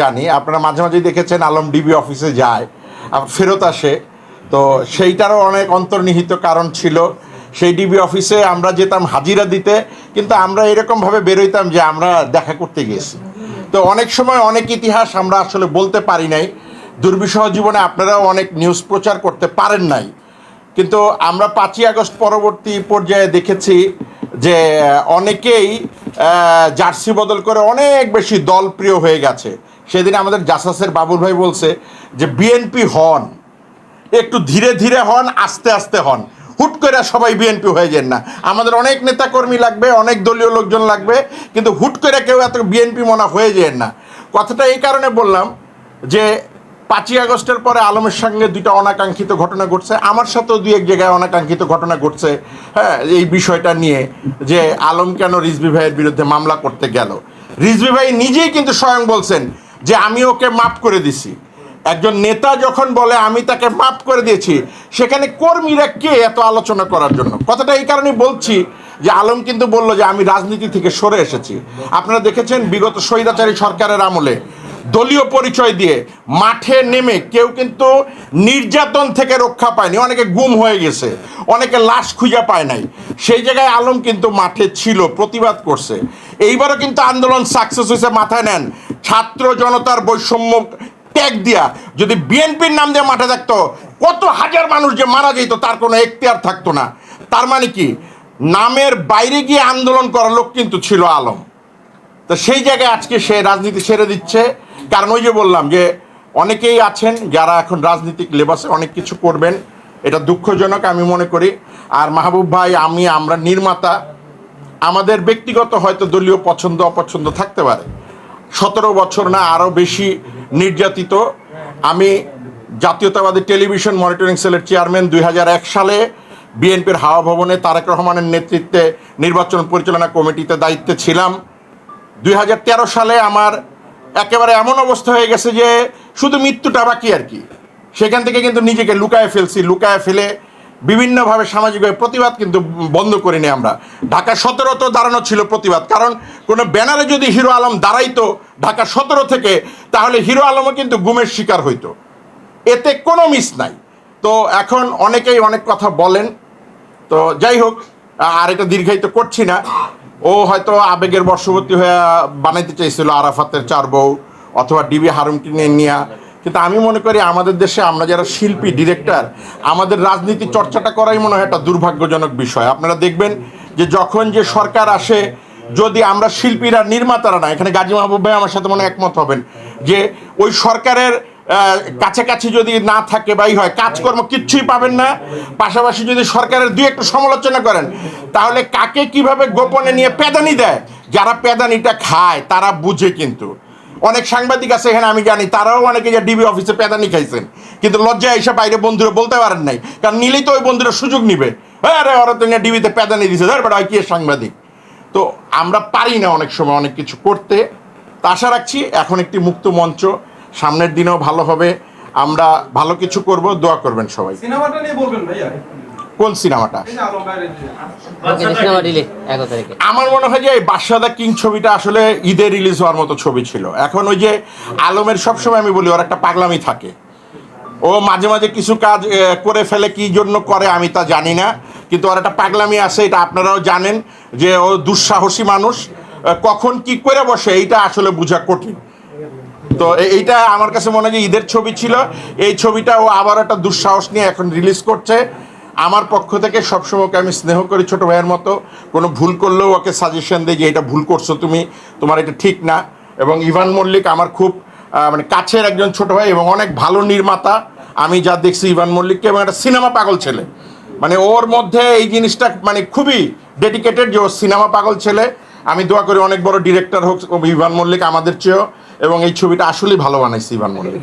জানি। আপনারা মাঝে মাঝে দেখেছেন আলম ডিবি অফিসে যায় ফেরত আসে। তো সেইটারও অনেক অন্তর্নিহিত কারণ ছিল। সেই ডিবি অফিসে আমরা যেতাম হাজিরা দিতে, কিন্তু আমরা এরকমভাবে বেরোইতাম যে আমরা দেখা করতে গেছি তো অনেক সময় অনেক ইতিহাস আমরা আসলে বলতে পারি নাই। দুর্বিষহ জীবনে আপনারাও অনেক নিউজ প্রচার করতে পারেন নাই। কিন্তু আমরা পাঁচই আগস্ট পরবর্তী পর্যায়ে দেখেছি যে, অনেকেই জার্সি বদল করে অনেক বেশি দলপ্রিয় হয়ে গেছে। সেদিন আমাদের জাসাসের বাবুল ভাই বলছে যে বিএনপি হন, একটু ধীরে ধীরে হন, আস্তে আস্তে হন। হুট করে সবাই বিএনপি হয়ে যান না। আমাদের অনেক নেতাকর্মী লাগবে, অনেক দলীয় লোকজন লাগবে, কিন্তু হুট করে কেউ এত বিএনপি মনে হয়ে যান না। কথাটা এই কারণে বললাম যে, পাঁচই আগস্টের পরে আলমের সঙ্গে দুইটা অনাকাঙ্ক্ষিত ঘটনা ঘটছে। আমার সাথেও দুই এক জায়গায় অনাকাঙ্ক্ষিত ঘটনা ঘটছে হ্যাঁ এই বিষয়টা নিয়ে যে, আলম কেন রিজভি ভাইয়ের বিরুদ্ধে মামলা করতে গেল? রিজভি ভাই নিজেই কিন্তু স্বয়ং বলছেন যে আমি ওকে মাফ করে দিছি। একজন নেতা যখন বলে, আমি তাকে মাফ করে দিয়েছি, সেখানে কর্মীরা কে এত আলোচনা করার জন্য? কথাটা এই কারণে বলছি যে আলম কিন্তু বলল যে, আমি রাজনীতি থেকে সরে এসেছি। আপনারা দেখেছেন বিগত স্বৈরাচারী সরকারের আমলে দলীয় পরিচয় দিয়ে মাঠে নেমে কেউ কিন্তু নির্যাতন থেকে রক্ষা পায়নি। অনেকে গুম হয়ে গেছে, অনেকে লাশ খুঁজে পায় নাই। সেই জায়গায় আলম কিন্তু মাঠে ছিল, প্রতিবাদ করছে। এইবারও কিন্তু আন্দোলন সাকসেস হয়েছে, মাথায় নেন। ছাত্র জনতার বৈষম্য ট্যাগ দিয়া যদি বিএনপির নাম দিয়ে মাঠে থাকতো, কত হাজার মানুষ যে মারা যেত, তার কোনো এখতিয়ার থাকতো না। তার মানে কি? নামের বাইরে গিয়ে আন্দোলন করার লোক কিন্তু ছিল আলম। তো সেই জায়গায় আজকে সে রাজনীতি সেরে দিচ্ছে। কারণ ওই যে বললাম যে অনেকেই আছেন যারা এখন রাজনীতিক লেবাসে অনেক কিছু করবেন, এটা দুঃখজনক আমি মনে করি। আর মাহবুব ভাই, আমি, আমরা নির্মাতা, আমাদের ব্যক্তিগত হয়তো দলীয় পছন্দ, অপছন্দ থাকতে পারে। সতেরো বছর না আরও বেশি নির্যাতিত। আমি জাতীয়তাবাদী টেলিভিশন মনিটরিং সেলের চেয়ারম্যান দুই হাজার এক সালে বিএনপির হাওয়া ভবনে তারেক রহমানের নেতৃত্বে নির্বাচন পরিচালনা কমিটিতে দায়িত্বে ছিলাম। দুই হাজার তেরো সালে আমার একেবারে এমন অবস্থা হয়ে গেছে যে শুধু মৃত্যুটা বাকি আর কি। সেখান থেকে কিন্তু নিজেকে লুকায় ফেলছি, লুকায় ফেলে বিভিন্নভাবে সামাজিকভাবে প্রতিবাদ কিন্তু বন্ধ করিনি আমরা। ঢাকা সতেরো তো দাঁড়ানো ছিল প্রতিবাদ। কারণ কোনো ব্যানারে যদি হিরো আলম দাঁড়াইতো ঢাকা সতেরো থেকে, তাহলে হিরো আলমও কিন্তু গুমের শিকার হইতো। এতে কোনো মিস নাই। তো এখন অনেকেই অনেক কথা বলেন। তো যাই হোক, আর এটা দীর্ঘায়িত করছি না। ও হয়তো আবেগের বর্ষবর্তী হয়ে বানাইতে চাইছিল আরাফাতের চার বউ অথবা ডিবি হারুমকে নিয়ে নিয়া কিন্তু আমি মনে করি আমাদের দেশে আমরা যারা শিল্পী ডিরেক্টর আমাদের রাজনীতি চর্চাটা করাই মনে হয় একটা দুর্ভাগ্যজনক বিষয়। আপনারা দেখবেন যে যখন যে সরকার আসে, যদি আমরা শিল্পীরা, নির্মাতারা না, এখানে গাজী মাহবুব ভাই আমার সাথে মনে একমত হবেন, যে ওই সরকারের কাছাকাছি যদি না থাকে বাই হয়, কাজকর্ম কিচ্ছুই পাবেন না, পাশাপাশি যদি সরকারের দুই একটু সমালোচনা করেন, তাহলে কাকে কীভাবে গোপনে নিয়ে পেদানি দেয়? যারা পেদানিটা খায়, তারা বুঝে কিন্তু। অনেক সাংবাদিক আছে এখানে, আমি জানি। তারাও অনেকে যে ডিবি অফিসে পেদানি খাইছেন। কিন্তু লজ্জা এসে বাইরে বন্ধুরা বলতে পারেন নাই। কারণ নিলেই তো ওই বন্ধুরা সুযোগ নিবে। হ্যাঁ রে ওরা তো ডিবিতে পেদানি দিছে। ধর বেটা কি সাংবাদিক? তো আমরা পারি না অনেক সময় অনেক কিছু করতে। তা আশা রাখছি এখন একটি মুক্ত মঞ্চ। সামনের দিনেও ভালো হবে। আমরা ভালো কিছু করব। দোয়া করবেন সবাই। সিনেমাটা নিয়ে বলবেন ভাইয়া? কোন সিনেমাটা? এগারো তারিখে আমার মনে হয় যে এই বাদশাদা কিং ছবিটা আসলে ঈদে রিলিজ হওয়ার মতো ছবি ছিল। এখন ওই যে আলমের সবসময় আমি বলি ওর একটা পাগলামি থাকে। ও মাঝে মাঝে কিছু কাজ করে ফেলে কি জন্য করে আমি তা জানি না কিন্তু ওর একটা পাগলামি আছে এটা আপনারাও জানেন যে ও দুঃসাহসী মানুষ। কখন কি করে বসে এইটা আসলে বোঝা কঠিন। তো এইটা আমার কাছে মনে হয় যে ঈদের ছবি ছিল। এই ছবিটা ও আবার একটা দুঃসাহস নিয়ে এখন রিলিজ করছে। আমার পক্ষ থেকে সবসময় ওকে আমি স্নেহ করি ছোট ভাইয়ের মতো। কোনো ভুল করলেও ওকে সাজেশন দিই যে এটা ভুল করছ তুমি, তোমার এটা ঠিক না। এবং ইভান মল্লিক আমার খুব মানে কাছের একজন ছোট ভাই এবং অনেক ভালো নির্মাতা। আমি যা দেখছি ইভান মল্লিককে এবং একটা সিনেমা পাগল ছেলে। মানে ওর মধ্যে এই জিনিসটা মানে খুবই ডেডিকেটেড যে ও সিনেমা পাগল ছেলে। আমি দোয়া করি অনেক বড় ডিরেক্টর হোক ইভান মল্লিক আমাদের চেয়েও। এবং এই ছবিটা আসলেই ভালো বানাইছে ইভান মল্লিক।